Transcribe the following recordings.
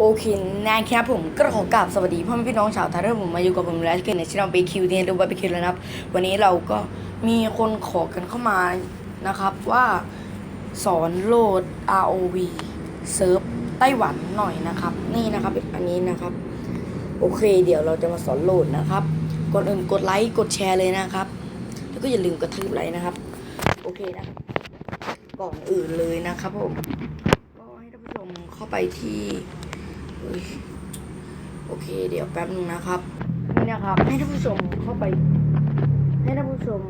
โอเคนะครับผมก็ขอกราบสวัสดีพ่อแม่พี่น้องชาวไทยที่ผมมาอยู่กับผมแล้วกันในช่องเบคิวเทียดูบาร์บีคิวแล้วนะครับ วันนี้เราก็มีคนขอกันเข้ามานะครับว่าสอนโหลด ROV เซิร์ฟไต้หวันหน่อยนะครับ นี่นะครับอันนี้นะครับ โอเค เดี๋ยวเราจะมาสอนโหลดนะครับก่อนอื่นกดไลค์กดแชร์เลยนะครับ แล้วก็อย่าลืมกระทืบไลค์นะครับ โอเคนะครับก่อนอื่นเลยนะครับผมก็ให้ท่านผู้ชมเข้าไปที่ โอเค เดี๋ยวแป๊บนึงนะครับนี่นะครับ ให้ท่านผู้ชมเข้าไป ให้ท่านผู้ชม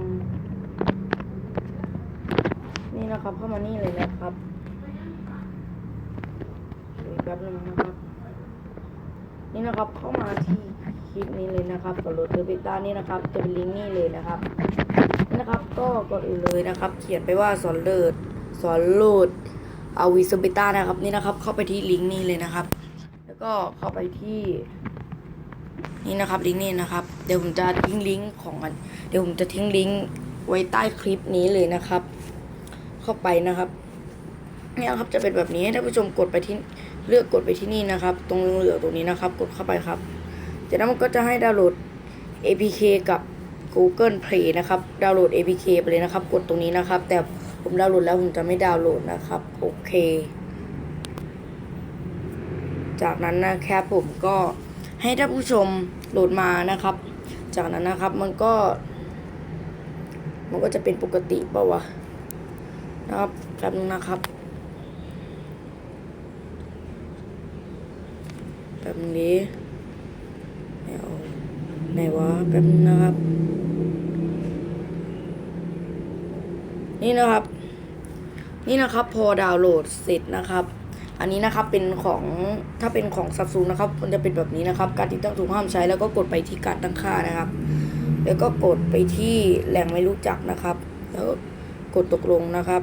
นี่นะครับ เข้ามานี่เลยนะครับเดี๋ยวแป๊บนึงนะครับ นี่นะครับเข้ามาที่คลิปนี้เลยนะครับกดโหลเทอร์บิต้านี่นะครับจะเป็นลิงก์นี่เลยนะครับนี่นะครับ ก็ก่อนอื่นเลยนะครับ เขียนไปว่าสอนเลิศสอนโหลดเอาวิสบิต้านะครับ นี่นะครับ เข้าไปที่ลิงก์นี้เลยนะครับ ก็เข้าไปที่นี่นะครับลิงก์นี้นะครับ เดี๋ยวผมจะทิ้งลิงก์ของมันเดี๋ยวผมจะทิ้งลิงก์ไว้ใต้คลิปนี้เลยนะครับ เข้าไปนะครับเนี่ยครับจะเป็นแบบนี้ให้ท่านผู้ชมกดไปที่เลือกกดไปที่นี่นะครับ ตรงเหลืองๆตรงนี้นะครับ กดเข้าไปครับจากนั้นมันก็จะให้ดาวน์โหลด APK กับ Google Play นะครับดาวน์โหลด APK ไปเลยนะครับ กดตรงนี้นะครับ แต่ผมดาวน์โหลดแล้วผมจะไม่ดาวน์โหลดนะครับโอเค จากนั้นนะครับผมก็ให้ท่านผู้ชมโหลดมานะครับ จากนั้นนะครับมันก็ มันก็จะเป็นปกติป่าวะนะครับแป๊บนึงนะครับแป๊บนี้ไม่เอาไหนวะแป๊บนึงนะครับ นี่นะครับ นี่นะครับพอดาวน์โหลดเสร็จนะครับ อันนี้นะครับเป็นของถ้าเป็นของซั m ซุงนะครับ มันจะเป็นแบบนี้นะครับ การติดตั้งถูกห้ามใช้แล้วก็กดไปที่การตั้งค่านะครับ แล้วก็กดไปที่แหล่งไม่รู้จักนะครับ แล้วกดตกลงนะครับ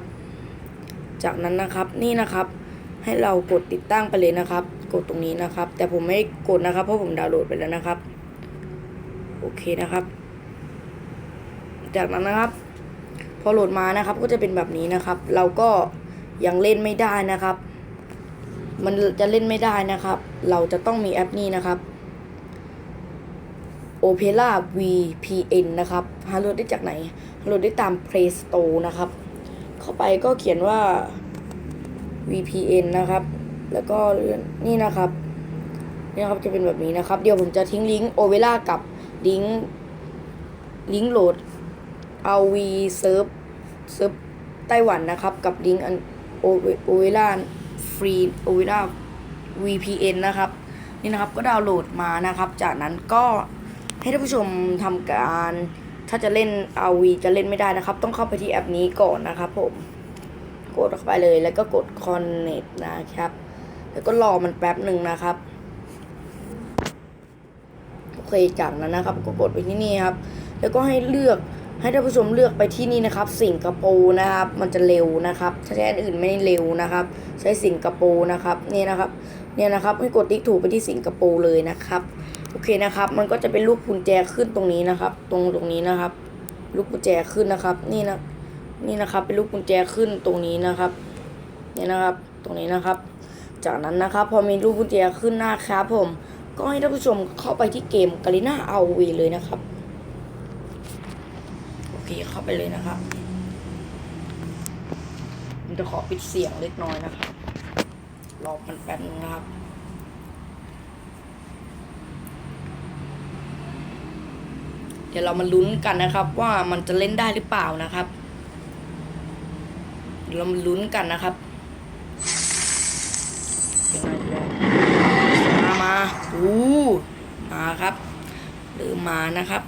จากนั้นนะครับนี่นะครับ ให้เรากดติดตั้งไปเลยนะครับ กดตรงนี้นะครับ แต่ผมไม่กดนะครับเพราะผมดาวน์โหลดไปแล้วนะครับ โอเคนะครับ จากนั้นนะครับ พอโหลดมานะครับก็จะเป็นแบบนี้นะครับ เราก็ยังเล่นไม่ได้นะครับ มันจะเล่นไม่ได้นะครับ เราจะต้องมีแอปนี้นะครับ Opera VPN นะครับหาโหลดได้จากไหนหาโหลดได้ตาม Play Store นะครับ เข้าไปก็เขียนว่า VPN นะครับ แล้วก็นี่นะครับนี่นะครับจะเป็นแบบนี้นะครับ เดี๋ยวผมจะทิ้งลิงก์ Opera กับลิงก์ลิงก์โหลดเอาวีเซิร์ฟเซิร์ฟไต้หวันนะครับ กับลิงก์อันโอโอเวล่า ฟรีโอเวล่า VPN นะครับ นี่นะครับก็ดาวน์โหลดมานะครับ จากนั้นก็ให้ท่านผู้ชมทำการถ้าจะเล่น RV จะเล่นไม่ได้นะครับ ต้องเข้าไปที่แอปนี้ก่อนนะครับผมกดเข้าไปเลยแล้วก็กด Connect นะครับ แล้วก็รอมันแป๊บหนึ่งนะครับโอเคจากนั้นนะครับ ก็กดไปที่นี่ครับ แล้วก็ให้เลือก ให้ท่านผู้ชมเลือกไปที่นี่นะครับ สิงคโปร์นะครับ มันจะเร็วนะครับถ้าใช้อันอื่นไม่เร็วนะครับ ใช้สิงคโปร์นะครับนี่นะครับเนี่ยนะครับให้กดติ๊กถูกไปที่สิงคโปร์เลยนะครับโอเคนะครับ มันก็จะเป็นรูปกุญแจขึ้นตรงนี้นะครับ ตรงตรงนี้นะครับรูปกุญแจขึ้นนะครับ นี่นะนี่นะครับ เป็นรูปกุญแจขึ้นตรงนี้นะครับเนี่ยนะครับ ตรงนี้นะครับ จากนั้นนะครับ พอมีรูปกุญแจขึ้นหน้าครับผม ก็ให้ท่านผู้ชมเข้าไปที่เกมกาลิน่าเอาวีเลยนะครับ โอเคเข้าไปเลยนะครับผมจะขอปิดเสียงเล็กน้อยนะครับรอมันแป๊บนึงนะครับเดี๋ยวเรามาลุ้นกันนะครับ ว่ามันจะเล่นได้หรือเปล่านะครับเดี๋ยวเรามาลุ้นกันนะครับยังไงมามาอู้มาครับหรือมานะครับ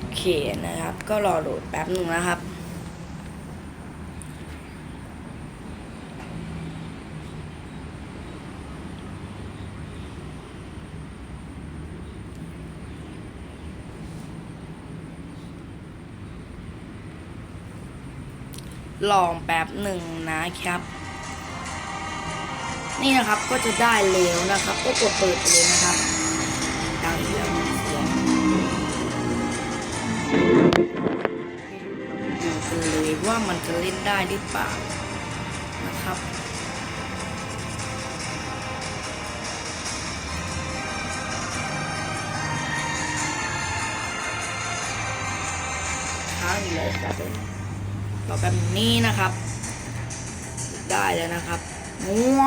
โอเค นะครับ ก็รอโหลดแป๊บหนึ่งนะครับ ลองแป๊บหนึ่งนะครับ นี่นะครับก็จะได้แล้วนะครับ ก็กดเปิดไปเลยนะครับดังแล้วเสียง ดูกันเลยว่ามันจะเล่นได้หรือเปล่านะครับค้างอยู่เลยครับเราแบบนี้นะครับ ได้แล้วนะครับงัว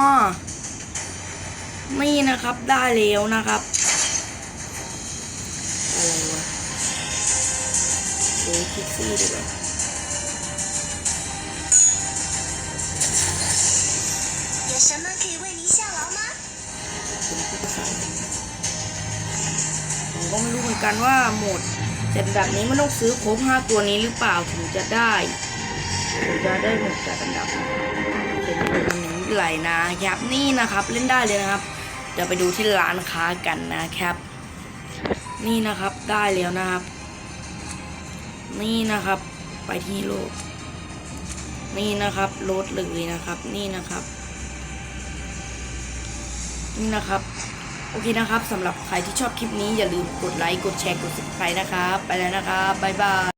นี่นะครับได้แล้วนะครับ ซื้คิกซี่ดีกว่าผมก็ไม่รู้เหมือนกันว่าหมดเจ็ดแบบนี้มันต้องซื้อครบห้าตัวนี้หรือเปล่าถึงจะได้ถึงจะได้หมดจัดอันดับเป็นอันนี้ไหลนะครับนี่นะครับเล่นได้เลยนะครับเดี๋ยวไปดูที่ร้านค้ากันนะครับ นี่นะครับได้แล้วนะครับ นี่นะครับ ไปที่โลกนี่นะครับโหลดเลยนะครับ นี่นะครับนี่นะครับ โอเคนะครับสำหรับใครที่ชอบคลิปนี้อย่าลืมกดไลค์ กดแชร์ กด subscribe นะครับ ไปแล้วนะครับ บ๊ายบาย